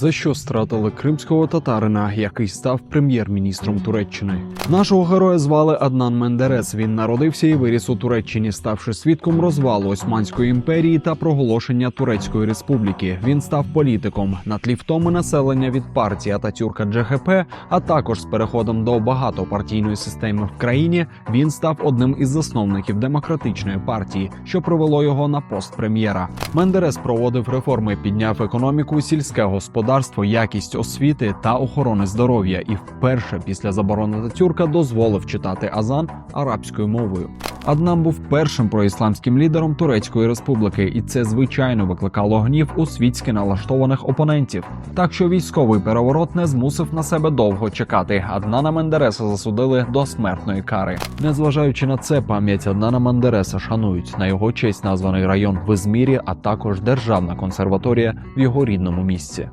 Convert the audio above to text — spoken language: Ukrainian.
За що стратили кримського татарина, який став прем'єр-міністром Туреччини? Нашого героя звали Аднан Мендерес. Він народився і виріс у Туреччині, ставши свідком розвалу Османської імперії та проголошення Турецької республіки. Він став політиком на тлі втоми населення від партії Ататюрка ДЖХП, а також з переходом до багатопартійної системи в країні. Він став одним із засновників демократичної партії, що привело його на пост прем'єра. Мендерес проводив реформи, підняв економіку, сільське господарство, якість освіти та охорони здоров'я, і вперше після заборони Ататюрка дозволив читати азан арабською мовою. Аднам був першим проісламським лідером Турецької республіки, і це звичайно викликало гнів у світськи налаштованих опонентів. Так що військовий переворот не змусив на себе довго чекати. Аднана Мендереса засудили до смертної кари. Незважаючи на це, пам'ять Аднана Мендереса шанують на його честь названий район в Ізмірі, а також державна консерваторія в його рідному місці.